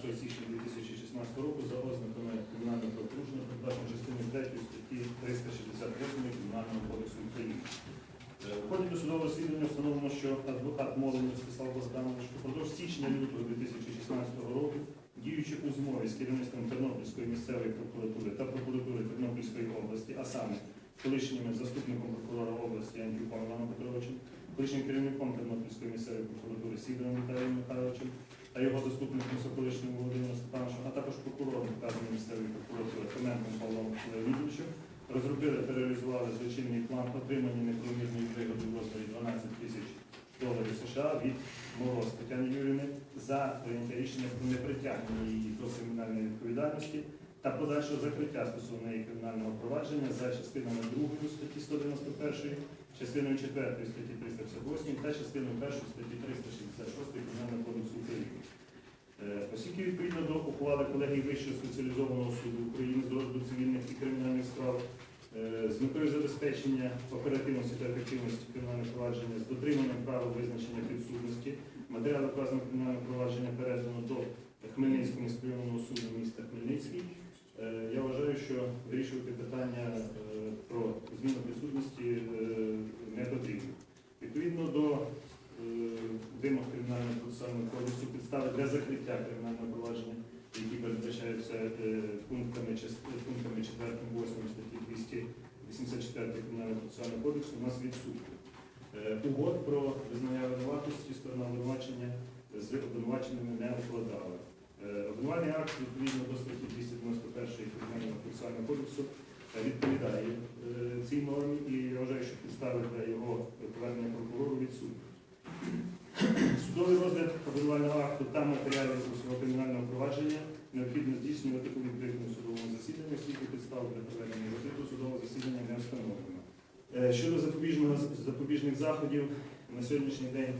2016 року за ознаками кримінального правопорушення, передбачено частиною 3 статті 368 Кримінального кодексу України. Е, У ході досудового розслідування встановлено, що адвокат Молин Ростислав Богданович упродовж січня-лютого 2016 року, діючи у змові з керівництвом Тернопільської місцевої прокуратури та прокуратури Тернопільської області, а саме колишнім заступником прокурора області Андюком Іваном Петровичем, колишнім керівником Тернопільської місцевої прокуратури Сідором Віталієм Михайловичем та його заступником Соколишнім Володимиром Степановичем, а також прокурором вказаної місцевої прокуратури Клименком Павлом Леонідовичем, розробили та реалізували злочинний план отримання неправомірної вигоди в розмірі 12 тисяч доларів США від Мороз Тетяни Юрівни за прийняття рішення про непритягнення її до кримінальної відповідальності та подальшого закриття стосовно її кримінального провадження за частинами 2 статті 191, частиною 4 статті 358 та частиною 1 статті 366 Кримінального кодексу України. Оскільки відповідно до ухвали колегії Вищого спеціалізованого суду України з розгляду цивільних і кримінальних справ е, з метою забезпечення оперативності та ефективності кримінального провадження з дотриманням права визначення підсудності, матеріали вказаного кримінального провадження передано до Хмельницького міськрайонного суду міста Хмельницький. Е, Я вважаю, що вирішувати питання е, про зміну підсудності е, не потрібно. Відповідно до е, вимог процесуального кодексу підстави для закриття кримінального провадження, які передбачаються е, пунктами, пунктами 4 8 статті 284 кримінального процесуального кодексу у нас відсутні. Е, Угод про визнання винуватості сторона обвинувачення з обвинуваченими не укладали. Е, Обвинувальний акт відповідно до статті 291 Кримінального процесуального кодексу відповідає цій нормі і я вважаю, що підстави для його повернення прокурору відсутні. Розгляд обвинувального акту та матеріалів усього кримінального провадження необхідно здійснювати у відкритому судовому засіданні, оскільки підстав для проведення розгляду судового засідання не встановлено. Е, Щодо запобіжних заходів на сьогоднішній день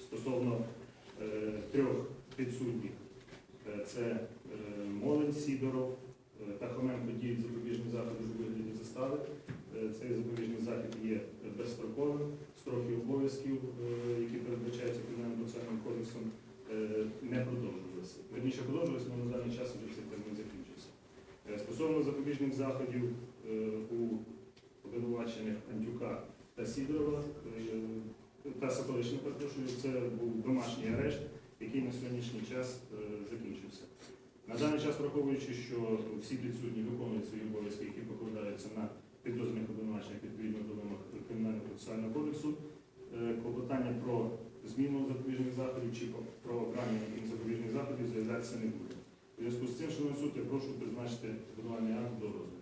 стосовно е, трьох підсудніх. Е, Це е, Молин Сідоров е, та Хоменко діють запобіжні заходи у вигляді застави. Е, Цей запобіжний захід є безстроковим, строки обов'язків, е, які передбачаються процесуальним кодексом, не продовжувалися. Верніше продовжувалися, але на даний час вже цей термін закінчився. Е, Стосовно запобіжних заходів е, у обвинувачених Антюка та Сідорова е, та Соколишня, перепрошую, це був домашній арешт, який на сьогоднішній час закінчився. На даний час, враховуючи, що всі підсудні виконують свої обов'язки, які покладаються на підозрюваних обвинувачених відповідно до вимог Кримінального процесуального кодексу, клопотання про зміну запобіжних заходів чи про обрання запобіжних заходів заявлятися не буде. У зв'язку з цим, шановний суд, я прошу призначити обвинувальний акт до розгляду.